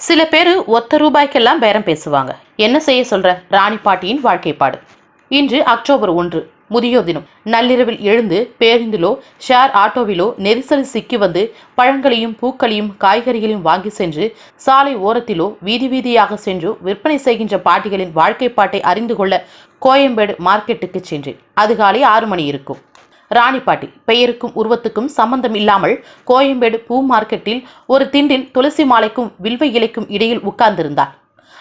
சில பேர் ஒத்த ரூபாய்க்கெல்லாம் பேரம் பேசுவாங்க. என்ன செய்ய சொல்ற? ராணி பாட்டியின் வாழ்க்கைப்பாடு. இன்று அக்டோபர் ஒன்று முதியோர் தினம். நள்ளிரவில் எழுந்து பேருந்திலோ ஷேர் ஆட்டோவிலோ நெரிசல் சிக்கி வந்து பழங்களையும் பூக்களையும் காய்கறிகளையும் வாங்கி சென்று சாலை ஓரத்திலோ வீதி வீதியாக சென்று விற்பனை செய்கின்ற பாட்டிகளின் வாழ்க்கைப்பாட்டை அறிந்து கொள்ள கோயம்பேடு மார்க்கெட்டுக்கு சென்றேன். அதிகாலை ஆறு மணி இருக்கும். ராணிப்பாட்டி. பெயருக்கும் உருவத்துக்கும் சம்பந்தம் இல்லாமல் கோயம்பேடு பூ மார்க்கெட்டில் ஒரு திண்டில் துளசி மாலைக்கும் வில்வ இலைக்கும் இடையில் உட்கார்ந்திருந்தார்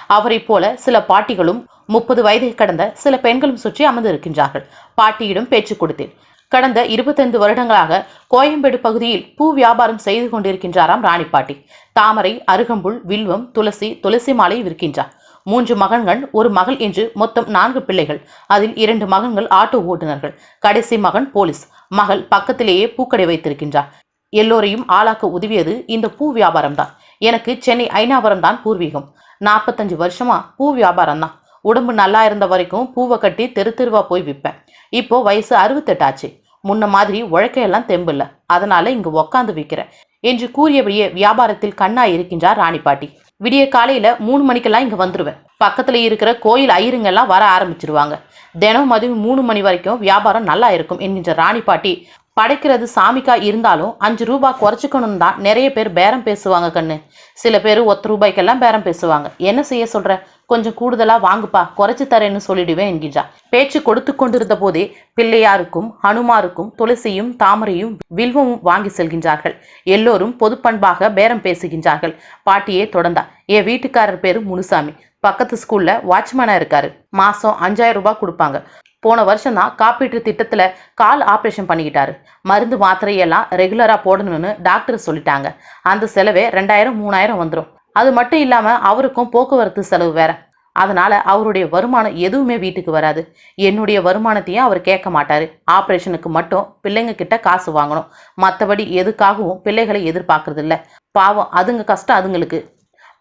அவரைப் போல சில பாட்டிகளும் முப்பது வயதை கடந்த சில பெண்களும் சுற்றி அமர்ந்திருக்கின்றார்கள். பாட்டியிடம் பேச்சு கொடுத்தேன். கடந்த இருபத்தைந்து வருடங்களாக கோயம்பேடு பகுதியில் பூ வியாபாரம் செய்து கொண்டிருக்கின்றாராம் ராணிப்பாட்டி. தாமரை அருகம்புல் வில்வம் துளசி துளசி மாலை விற்கின்றார். மூன்று மகன்கள் ஒரு மகள் என்று மொத்தம் நான்கு பிள்ளைகள். அதில் இரண்டு மகன்கள் ஆட்டோ ஓட்டுநர்கள். கடைசி மகன் போலீஸ். மகள் பக்கத்திலேயே பூக்கடை வைத்திருக்கின்றார். எல்லோரையும் ஆளாக்க உதவியது இந்த பூ வியாபாரம் தான் எனக்கு சென்னை ஐநாபுரம் தான் பூர்வீகம். நாற்பத்தஞ்சு வருஷமா பூ வியாபாரம் தான் உடம்பு நல்லா இருந்த வரைக்கும் பூவை கட்டி தெரு தெருவா போய் விற்பேன். இப்போ வயசு அறுபத்தெட்டாச்சு. முன்ன மாதிரி உழைக்கையெல்லாம் தெம்பில்ல. அதனால இங்கு உக்காந்து விற்கிறேன் என்று கூறியபடியே வியாபாரத்தில் கண்ணா இருக்கின்றார் ராணிப்பாட்டி. விடிய காலையில மூணு மணிக்கெல்லாம் இங்க வந்துருவேன். பக்கத்துல இருக்கிற கோயில் ஐயருங்கெல்லாம் வர ஆரம்பிச்சிருவாங்க. தினம் மதியம் மூணு மணி வரைக்கும் வியாபாரம் நல்லா இருக்கும் என்கின்ற ராணிப்பாட்டி படைக்கிறது சாமிக்கா இருந்தாலும் அஞ்சு ரூபாய் குறைச்சிக்கணும் தான் நிறைய பேர் பேரம் பேசுவாங்க கண்ணு. சில பேர் ஒத்த ரூபாய்க்கெல்லாம் பேரம் பேசுவாங்க. என்ன செய்ய சொல்ற? கொஞ்சம் கூடுதலா வாங்குப்பா குறைச்சு தரேன்னு சொல்லிடுவேன் என்கின்றார் பேச்சு கொடுத்து கொண்டிருந்த போதே பிள்ளையாருக்கும் ஹனுமாருக்கும் துளசியும் தாமரையும் வில்வமும் வாங்கி செல்கின்றார்கள். எல்லோரும் பொதுப்பண்பாக பேரம் பேசுகின்றார்கள். பாட்டியே தொடர்ந்தார் என் வீட்டுக்காரர் பேரு முனுசாமி. பக்கத்து ஸ்கூல்ல வாட்ச்மேனா இருக்காரு. மாசம் அஞ்சாயிரம் ரூபாய் கொடுப்பாங்க. போன வருஷம் தான் காப்பீட்டு திட்டத்துல கால் ஆப்ரேஷன் பண்ணிக்கிட்டாரு. மருந்து மாத்திரையெல்லாம் ரெகுலரா போடணும்னு டாக்டர் சொல்லிட்டாங்க. அந்த செலவே ரெண்டாயிரம் மூணாயிரம் வந்துடும் அது மட்டும் இல்லாமல் அவருக்கும் போக்குவரத்து செலவு வேற. அதனால அவருடைய வருமானம் எதுவுமே வீட்டுக்கு வராது. என்னுடைய வருமானத்தையும் அவர் கேட்க மாட்டாரு. ஆப்ரேஷனுக்கு மட்டும் பிள்ளைங்க கிட்ட காசு வாங்கணும். மற்றபடி எதுக்காகவும் பிள்ளைகளை எதிர்பார்க்கறதில்ல பாவம் அதுங்க கஷ்டம் அதுங்களுக்கு.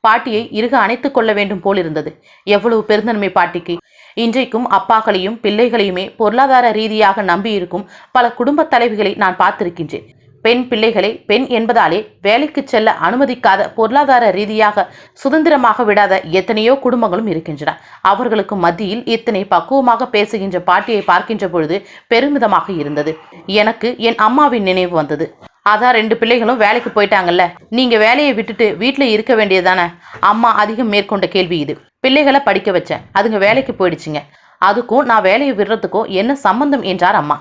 பாட்டியை இருக அணைத்து கொள்ள வேண்டும் போல் இருந்தது. எவ்வளவு பெருந்தன்மை பாட்டிக்கு. இன்றைக்கும் அப்பாக்களையும் பிள்ளைகளையுமே பொருளாதார ரீதியாக நம்பியிருக்கும் பல குடும்ப தலைவிகளை நான் பார்த்திருக்கின்றேன். பெண் பிள்ளைகளை பெண் என்பதாலே வேலைக்கு செல்ல அனுமதிக்காத பொருளாதார ரீதியாக சுதந்திரமாக விடாத எத்தனையோ குடும்பங்களும் இருக்கின்றன. அவர்களுக்கு மத்தியில் இத்தனை பக்குவமாக பேசுகின்ற பாட்டியை பார்க்கின்ற பொழுது பெருமிதமாக இருந்தது. எனக்கு என் அம்மாவின் நினைவு வந்தது. அதான் ரெண்டு பிள்ளைகளும் வேலைக்கு போயிட்டாங்கல்ல. நீங்க வேலையை விட்டுட்டு வீட்டில் இருக்க வேண்டியதுதானே? அம்மா அதிகம் மேற்கொண்ட கேள்வி இது. பிள்ளைகளை படிக்க வச்சேன். அதுங்க வேலைக்கு போயிடுச்சுங்க. அதுக்கும் நான் வேலையை விடுறதுக்கும் என்ன சம்பந்தம்? என்றார் அம்மா.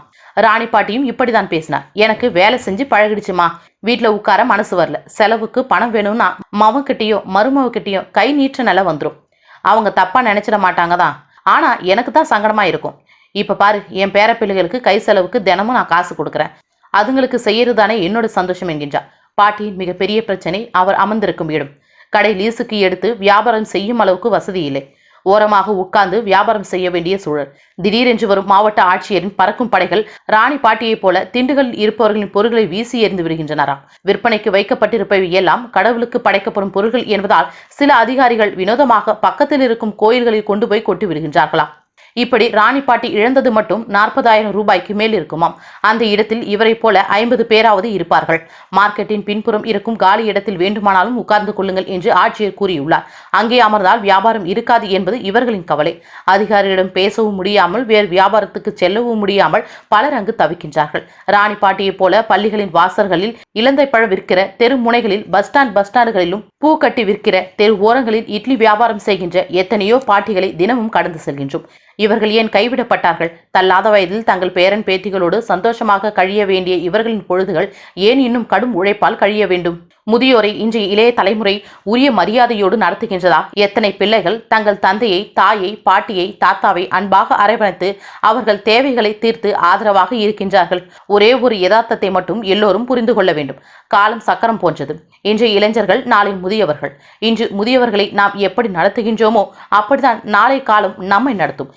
ராணி பாட்டியும் இப்படிதான் பேசினார். எனக்கு வேலை செஞ்சு பழகிடுச்சுமா. வீட்டில் உட்கார மனசு வரல. செலவுக்கு பணம் வேணும்னா மவன்கிட்டயோ மருமவகிட்டயோ கை நீற்ற நிலை வந்துடும் அவங்க தப்பா நினைச்சிட மாட்டாங்க தான். ஆனா எனக்கு தான் சங்கடமா இருக்கும். இப்ப பாரு என் பேர பிள்ளைகளுக்கு கை செலவுக்கு தினமும் நான் காசு கொடுக்குறேன். அதுங்களுக்கு செய்யறதுதானே என்னோட சந்தோஷம் என்கின்றார் பாட்டியின் மிகப்பெரிய பிரச்சனை. அவர் அமர்ந்திருக்கும் இடம். கடை லீஸுக்கு எடுத்து வியாபாரம் செய்யும் அளவுக்கு வசதி இல்லை. ஓரமாக உட்கார்ந்து வியாபாரம் செய்ய வேண்டிய சூழல். திடீரென்று வரும் மாவட்ட ஆட்சியரின் பறக்கும் படைகள் ராணி பாட்டியைப் போல திண்டுகளில் இருப்பவர்களின் பொருட்களை வீசி எறிந்து விடுகின்றனராம் விற்பனைக்கு வைக்கப்பட்டிருப்பவை எல்லாம் கடவுளுக்கு படைக்கப்படும் பொருட்கள் என்பதால் சில அதிகாரிகள் வினோதமாக பக்கத்தில் இருக்கும் கோயில்களில் கொண்டு போய் கொட்டி விடுகின்றார்களாம் இப்படி ராணிப்பாட்டி இழந்தது மட்டும் நாற்பதாயிரம் ரூபாய்க்கு மேல் இருக்குமாம். அந்த இடத்தில் இவரைப் போல ஐம்பது பேராவது இருப்பார்கள். மார்க்கெட்டின் பின்புறம் இருக்கும் காலி இடத்தில் வேண்டுமானாலும் உட்கார்ந்து கொள்ளுங்கள் என்று ஆட்சியர் கூறியுள்ளார். அங்கே அமர்ந்தால் வியாபாரம் இருக்காது என்பது இவர்களின் கவலை. அதிகாரிகளிடம் பேசவும் முடியாமல் வேறு வியாபாரத்துக்கு செல்லவும் முடியாமல் பலர் அங்கு தவிக்கின்றார்கள். ராணிப்பாட்டியைப் போல பள்ளிகளின் வாசல்களில் இலந்தை பழம் விற்கிற தெரு முனைகளில் பஸ் ஸ்டாண்ட் பஸ் ஸ்டாண்டுகளிலும் பூ கட்டி விற்கிற தெரு ஓரங்களில் இட்லி வியாபாரம் செய்கின்ற எத்தனையோ பாட்டிகளை தினமும் கடந்து செல்கின்றோம். இவர்கள் ஏன் கைவிடப்பட்டார்கள்? தள்ளாத வயதில் தங்கள் பேரன் பேத்திகளோடு சந்தோஷமாக கழிய வேண்டிய இவர்களின் பொழுதுகள் ஏன் இன்னும் கடும் உழைப்பால் கழிய வேண்டும்? முதியோரை இன்றைய இளைய தலைமுறை உரிய மரியாதையோடு நடத்துகின்றதா? எத்தனை பிள்ளைகள் தங்கள் தந்தையை தாயை பாட்டியை தாத்தாவை அன்பாக அரவணைத்து அவர்கள் தேவைகளை தீர்த்து ஆதரவாக இருக்கின்றார்கள். ஒரே ஒரு யதார்த்தத்தை மட்டும் எல்லோரும் புரிந்து கொள்ள வேண்டும். காலம் சக்கரம் போன்றது. இன்றைய இளைஞர்கள் நாளை முதியவர்கள். இன்று முதியவர்களை நாம் எப்படி நடத்துகின்றோமோ அப்படிதான் நாளை காலம் நம்மை நடத்தும்.